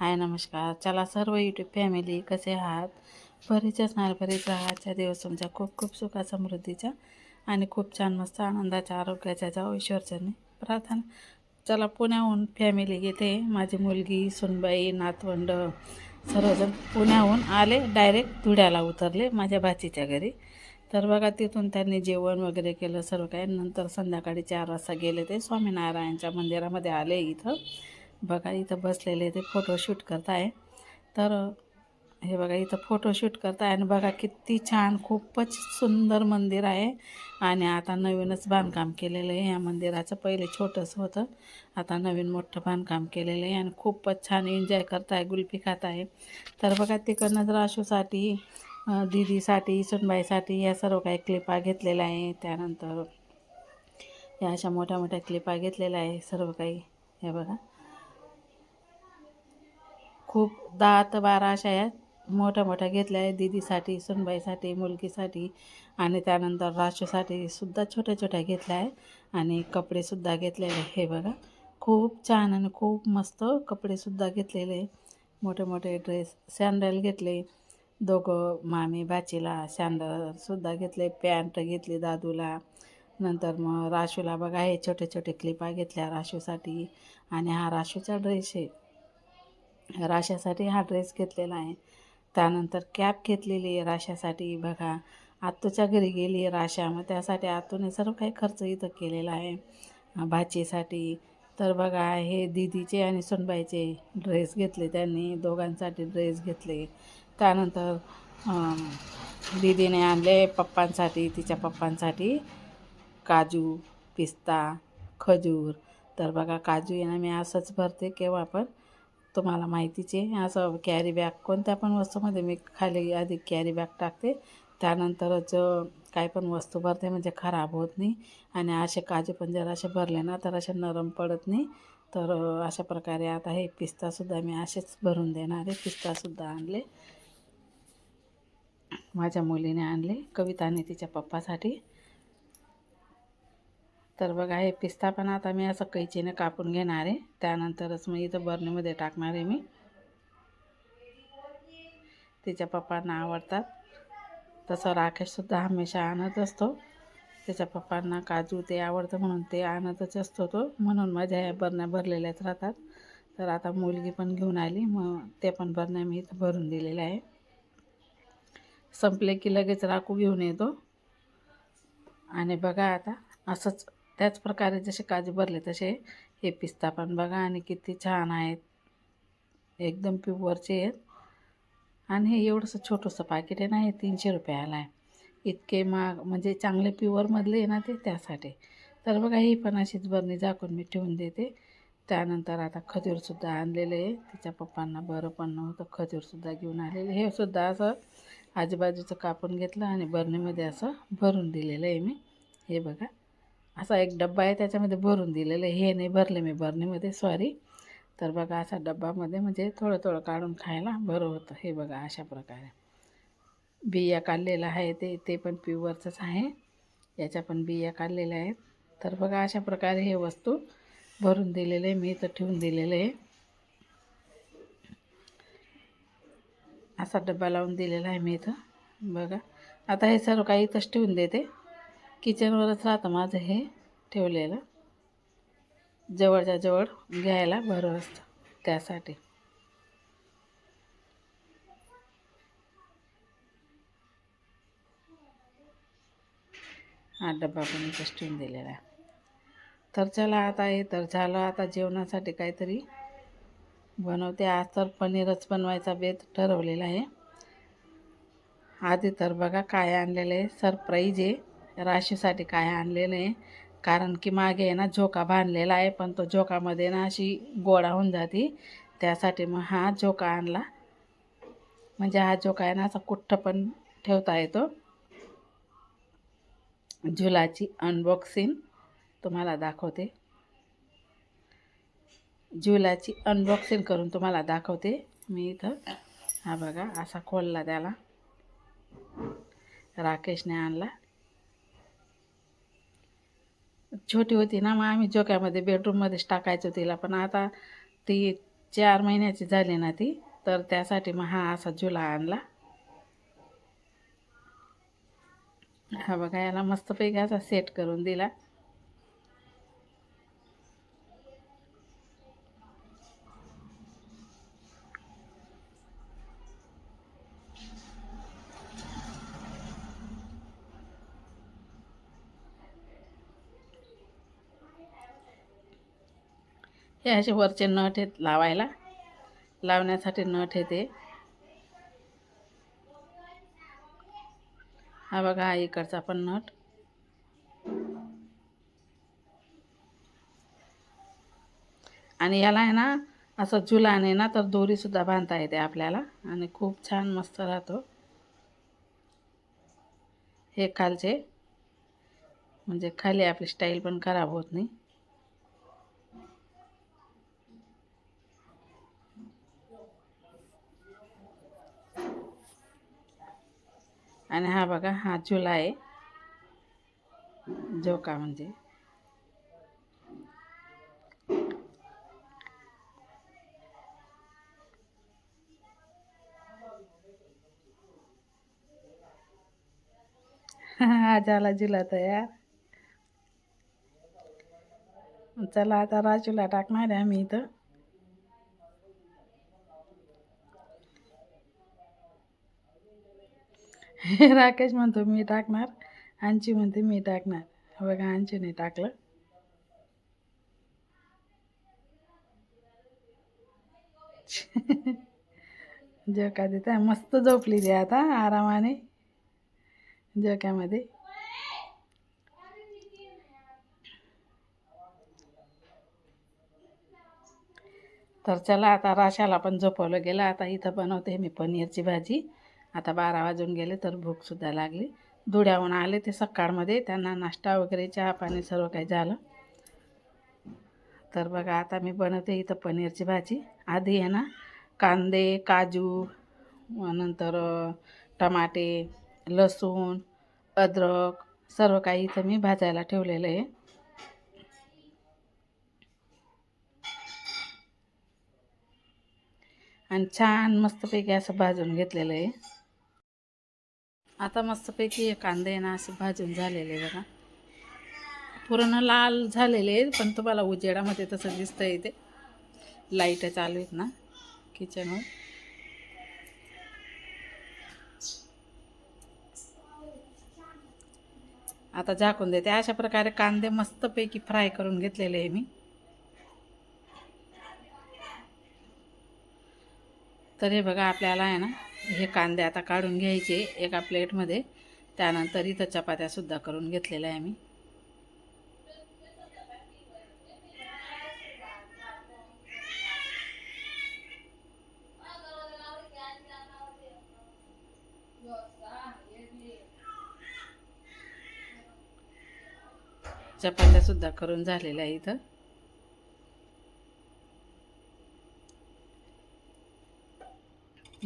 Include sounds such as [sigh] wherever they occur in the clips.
हाय नमस्कार. चला सर्व यूट्यूब फॅमिली कसे आहात? बरेच असणार बरेच आजचा दिवस तुमच्या खूप खूप सुखा समृद्धीचा आणि खूप छान मस्त आनंदाच्या आरोग्याच्या जाऊ ईश्वरचरणी प्रार्थना. चला पुण्याहून फॅमिली येते माझी मुलगी सुनबाई नातवंड सर्वजण पुण्याहून आले. डायरेक्ट धुळ्याला उतरले माझ्या भाचीच्या घरी. तर बघा तिथून त्यांनी जेवण वगैरे केलं सर्व काही. नंतर संध्याकाळी चार वाजता गेले ते. स्वामीनारायणच्या मंदिरामध्ये आले इथं. बघा इथं बसलेले ते फोटोशूट करताय. तर हे बघा इथं फोटोशूट करताय आणि बघा किती छान खूपच सुंदर मंदिर आहे. आणि आता नवीनच बांधकाम केलेलं आहे. या मंदिराचं पहिले छोटंसं होतं. आता नवीन मोठं बांधकाम केलेलं आहे आणि खूपच छान एन्जॉय करताय गुल्फी खात आहे तर बघा तिकडनं राशूसाठी आशूसाठी दीदीसाठी सुनबाईसाठी या सर्व काही क्लिपा घेतलेल्या आहे त्यानंतर या अशा मोठ्या मोठ्या क्लिपा घेतलेल्या आहे सर्व काही. हे बघा. खूप दहा ते बारा अशा या मोठ्या मोठ्या घेतल्या आहे दीदीसाठी सुनबाईसाठी मुलगीसाठी आणि त्यानंतर राशूसाठी सुद्धा छोट्या छोट्या घेतल्या आहे आणि कपडेसुद्धा घेतलेले हे बघा खूप छान आणि खूप मस्त कपडेसुद्धा घेतलेले मोठे मोठे ड्रेस सँडल घेतले. दोघं मामी बाचीला सँडलसुद्धा घेतले. पॅन्ट घेतली दादूला. नंतर मग राशूला बघा हे छोटे छोटे क्लिपा घेतल्या राशूसाठी आणि हा राशूचा ड्रेस आहे. राशासाठी हा ड्रेस घेतलेला आहे. त्यानंतर कॅप घेतलेली आहे राशासाठी. बघा आत्तूच्या घरी गेली आहे राशा. मग त्यासाठी आत्तूने सर्व काही खर्च इथं केलेला आहे. भाचीसाठी. तर बघा हे दिदीचे आणि सुनबाईचे ड्रेस घेतले त्यांनी. दोघांसाठी ड्रेस घेतले. त्यानंतर दिदीने आणले पप्पांसाठी तिच्या पप्पांसाठी काजू पिस्ता खजूर. तर बघा काजू यांना ना मी असंच भरते केव्हा पण. तुम्हाला माहितीच. आहे असं कॅरी बॅग कोणत्या पण वस्तूमध्ये मी खाली आधी कॅरी बॅग टाकते. त्यानंतरच काय पण वस्तू भरते म्हणजे खराब होत नाही. आणि असे काजू पण जर असे भरले ना तर असे नरम पडत नाही. तर अशा प्रकारे आता हे पिस्तासुद्धा मी असेच भरून देणार आहे. पिस्तासुद्धा आणले. माझ्या मुलीने आणले कविताने तिच्या पप्पासाठी. तर बघा हे पिस्ता पण आता मी असं कैचीने कापून घेणार आहे. त्यानंतरच मग इथं बरणीमध्ये टाकणार आहे मी. तिच्या पप्पांना आवडतात. तसं राकेशसुद्धा हमेशा आणत असतो. त्याच्या पप्पांना काजू ते आवडतं म्हणून ते आणतच असतो तो. म्हणून माझ्या ह्या बरण्या भरलेल्याच राहतात. तर आता मुलगी पण घेऊन आली. मग ते पण बरण्या मी इथं भरून दिलेल्या आहे. संपले की लगेच राखू घेऊन येतो. आणि बघा आता असंच त्याच प्रकारे जसे काजू भरले तसे हे पिस्ता पण बघा आणि किती छान आहेत. एकदम प्युअरचे आहेत. आणि हे एवढंसं छोटंसं पाकिट आहे ना हे तीनशे रुपयाला आहे. इतके महाग म्हणजे चांगले प्युअरमधले आहे ना ते त्यासाठी. तर बघा ही पण अशीच बरणी झाकून मी ठेवून देते. त्यानंतर आता खजूरसुद्धा आणलेलं आहे. तिच्या पप्पांना बरं पण नव्हतं खजूरसुद्धा घेऊन आलेलं. हे सुद्धा असं आजूबाजूचं कापून घेतलं आणि बरणीमध्ये असं भरून दिलेलं आहे मी. हे बघा. असा एक डब्बा आहे त्याच्यामध्ये भरून दिलेलं आहे. हे नाही भरले मी भरणीमध्ये सॉरी तर बघा असा डब्बामध्ये म्हणजे थोडं थोडं काढून खायला बरं होतं. हे बघा अशा प्रकारे. बिया काढलेलं आहे ते ते पण प्युअरचंच आहे. याच्या पण बिया काढलेल्या आहेत. तर बघा अशा प्रकारे हे वस्तू भरून दिलेले आहे मी इथं ठेवून दिलेलं आहे. असा डब्बा लावून दिलेला आहे मी इथं. बघा. आता हे सर्व काही इथंच ठेवून देते. किचनवरच राहतं माझं हे ठेवलेलं. जवळच्या जवळ घ्यायला बरं असतं त्यासाठी. हा डब्बा पण इथंच ठेवून दिलेला आहे. तर चला आता हे तर झालं आता जेवणासाठी काहीतरी बनवते. आज तर पनीरच बनवायचा बेत ठरवलेला आहे. आधी तर बघा काय आणलेलं आहे. सरप्राईज आहे. राशीसाठी काय आणलेलं आहे. कारण की मागे आहे ना झोका बांधलेला आहे पण तो झोकामध्ये ना अशी गोळा होऊन जाते. त्यासाठी मग हा झोका आणला. म्हणजे हा झोका आहे ना असा कुठं पण ठेवता येतो. झुलाची अनबॉक्सिंग तुम्हाला दाखवते. झुलाची अनबॉक्सिंग करून तुम्हाला दाखवते मी इथं. हा बघा असा खोलला त्याला. राकेशने आणला. छोटी होती ना मग आम्ही जोक्यामध्ये बेडरूममध्येच टाकायचो तिला. पण आता ती चार महिन्याची झाली ना ती तर त्यासाठी मग हा असा झुला आणला. हा बघा याला मस्तपैकी असा सेट करून दिला. हे असे वरचे नट आहेत लावायला. लावण्यासाठी नट येते ते. हा बघा हा इकडचा पण नट. आणि याला आहे ना असं झुलाने ना तर दोरीसुद्धा बांधता येते आपल्याला. आणि खूप छान मस्त राहतो. हे खालचे. म्हणजे खाली आपली स्टाईल पण खराब होत नाही. आणि हा बघा हा झुला आहे. झोका म्हणजे हा झाला झुला तयार. चला आता राजूला टाकणार आहे आम्ही इथं. [laughs] राकेश म्हणतो मी टाकणार. आणखी म्हणते मी टाकणार. बघा आंचीने टाकलं. [laughs] जोका देत मस्त झोपली ती आता आरामाने. जोक्यामध्ये. तर चला आता राशाला पण झोपवलं गेलं. आता इथं बनवते मी पनीरची भाजी. आता बारा वाजून गेले तर भूकसुद्धा लागली. धुळ्याहून आले ते सकाळमध्ये त्यांना नाश्ता वगैरे चहा पाणी सर्व काही झालं. तर बघा आता मी बनवते इथं पनीरची भाजी. आधी आहे ना कांदे काजू नंतर टमाटे लसूण अद्रक सर्व काही इथं मी भाजायला ठेवलेलं आहे. आणि छान मस्तपैकी असं भाजून घेतलेलं आहे. आता मस्तपैकी हे कांदे ना असे भाजून झालेले बघा. पूर्ण लाल झालेले आहेत पण तुम्हाला उजेडामध्ये तसं दिसतं आहे ते. लाइट चालू आहेत ना किचनवर. आता झाकून देते. अशा प्रकारे कांदे मस्तपैकी फ्राय करून घेतलेले आहे मी. तर हे बघा आपल्याला आहे ना हे कांदे आता काढून घ्यायचे एका प्लेटमध्ये. त्यानंतर इथं चपात्यासुद्धा करून घेतलेल्या आहे मी. चपात्यासुद्धा करून झालेल्या आहे इथं.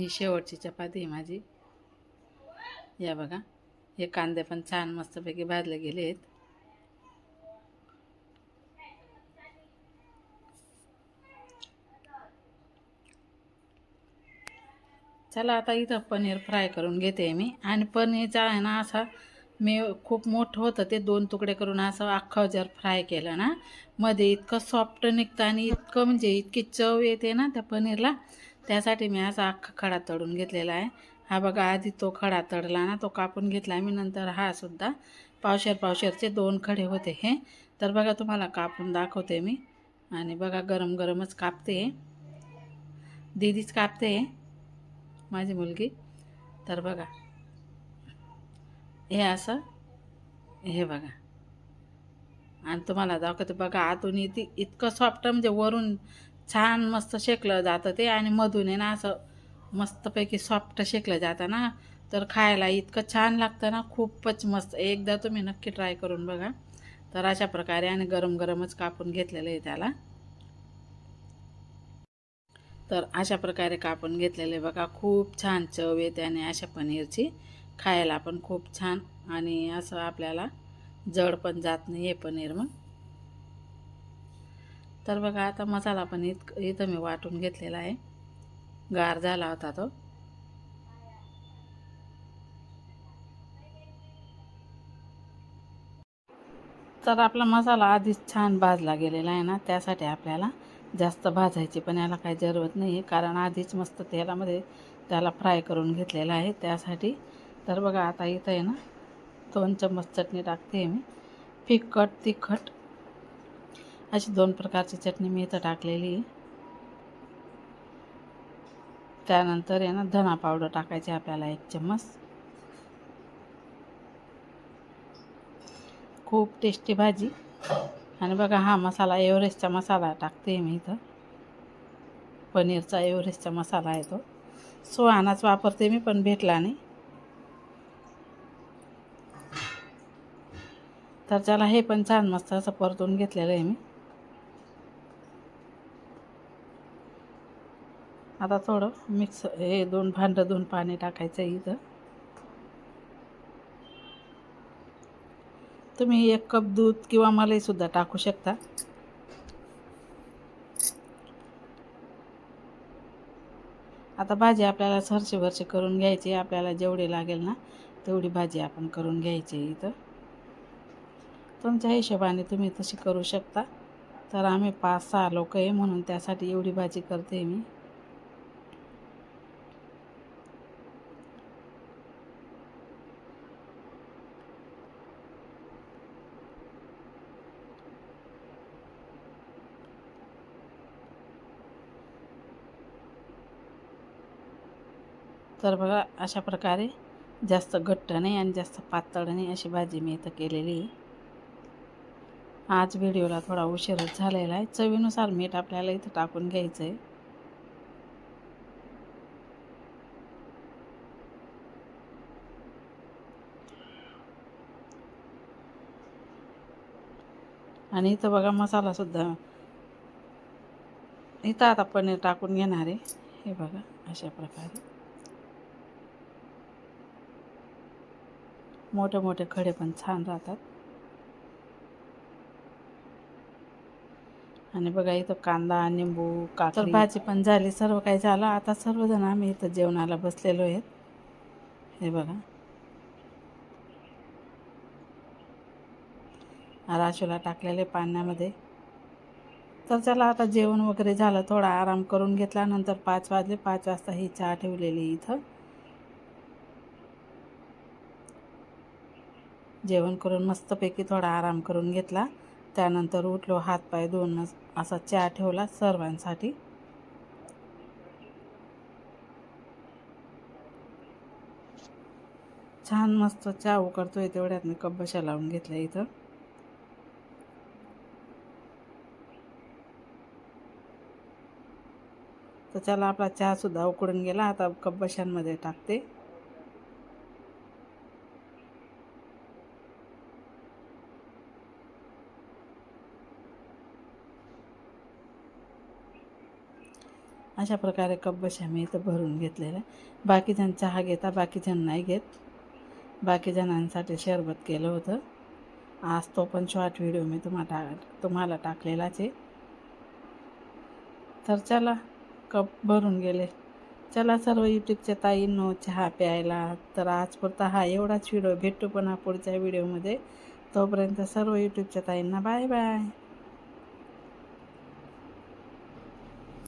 ही शेवटची चपाती आहे माझी. या बघा हे कांदे पण छान मस्तपैकी भाजले गेले आहेत. चला आता इथं पनीर फ्राय करून घेते मी. आणि पनीरचा आहे ना असा मी खूप मोठं होतं ते दोन तुकडे करून असं अख्खं जर फ्राय केलं ना मध्ये इतकं सॉफ्ट निघतं आणि इतकं म्हणजे इतकी चव येते ना त्या पनीरला. त्यासाठी मी असा अख्खा खडा तळून घेतलेला आहे. हा बघा आधी तो खडा तळला ना तो कापून घेतला मी नंतर हा सुद्धा पावशेर पावशेरचे दोन खडे होते हे. तर बघा तुम्हाला कापून दाखवते मी. आणि बघा गरम गरमच कापते. दीदीच कापते माझी मुलगी. तर बघा हे असं हे बघा. आणि तुम्हाला दाखवते बघा आतून इथे इतकं सॉफ्ट म्हणजे वरून छान मस्त शेकलं जातं ते आणि मधून आहे ना असं मस्तपैकी सॉफ्ट शेकलं जातं ना. तर खायला इतकं छान लागतं ना खूपच मस्त. एकदा तुम्ही नक्की ट्राय करून बघा. तर अशा प्रकारे आणि गरम गरमच कापून घेतलेलं आहे त्याला. तर अशा प्रकारे कापून घेतलेले बघा. खूप छान चव येते आणि अशा पनीरची. खायला पण खूप छान आणि असं आपल्याला जड पण जात नाही हे पनीर मग. तर बघा आता मसाला पण इत इथं मी वाटून घेतलेला आहे. गार झाला होता तो. तर आपला मसाला आधीच छान भाजला गेलेला आहे ना त्यासाठी आपल्याला जास्त भाजायची पण याला काही जरूरत नाही आहे कारण आधीच मस्त तेलामध्ये त्याला फ्राय करून घेतलेला आहे त्यासाठी. तर बघा आता इथं आहे ना दोन चम्मच चटणी टाकते मी. फिकट तिखट अशी दोन प्रकारची चटणी मी इथं टाकलेली त्यानंतर आहे ना धना पावडर टाकायची आपल्याला एक चम्मच. खूप टेस्टी भाजी. आणि बघा हा मसाला एव्हरेस्टचा मसाला टाकते मी इथं. पनीरचा एव्हरेस्टचा मसाला आहे तो. सुहानाच वापरते मी पण भेटला नाही. तर त्याला हे पण छान मस्त असं परतून घेतलेलं आहे मी. आता थोडं मिक्स हे दोन भांडं दोन पाणी टाकायचं आहे इथं. तुम्ही एक कप दूध किंवा मलाईसुद्धा टाकू शकता. आता भाजी आपल्याला सरशी करून घ्यायची आपल्याला जेवढी लागेल ना तेवढी भाजी आपण करून घ्यायची इथं. तुमच्या हिशोबाने तुम्ही तशी करू शकता. तर आम्ही पाच सहा लोक आहे म्हणून त्यासाठी एवढी भाजी करते मी. तर बघा अशा प्रकारे जास्त घट्ट नाही आणि जास्त पातळ नाही अशी भाजी मी इथं केलेली आहे. आज व्हिडिओला थोडा उशीरच झालेला आहे. चवीनुसार मीठ आपल्याला इथं टाकून घ्यायचं आहे आणि इथं बघा मसालासुद्धा इथं आता पनीर टाकून घेणार आहे. हे बघा अशा प्रकारे. मोठे मोठे खडे पण छान राहतात. आणि बघा इथं कांदा निंबू काकर भाजी पण झाली. सर्व काही झालं. आता सर्वजण आम्ही इथं जेवणाला बसलेलो आहेत. हे बघा. राशूला टाकलेले पाण्यामध्ये. तर चला आता जेवण वगैरे झालं. थोडा आराम करून घेतला. नंतर पाच वाजले. पाच वाजता ही चहा ठेवलेली इथं. जेवण करून मस्तपैकी थोडा आराम करून घेतला. त्यानंतर उठलो हातपाय धुवून असा चहा ठेवला सर्वांसाठी. छान मस्त चहा उकडतोय तेवढ्यात मी कब्बशा लावून घेतल्या इथं. तर चला आपला चहासुद्धा उकडून गेला. आता कब्बशांमध्ये टाकते. अशा प्रकारे कब्बशा मी इथं भरून घेतलेलं आहे बाकीजण चहा घेता बाकीजण नाही घेत. बाकीजणांसाठी शरबत केलं होतं. आज तो पण शॉर्ट व्हिडिओ मी तुम्हाला तुम्हाला टाकलेलाच आहे. तर चला कप भरून गेले. चला सर्व यूट्यूबच्या ताईंनो चहा प्यायला. तर आजपुरता हा एवढाच व्हिडिओ भेटतो पण पुढच्या व्हिडिओमध्ये तोपर्यंत सर्व यूट्यूबच्या ताईंना बाय बाय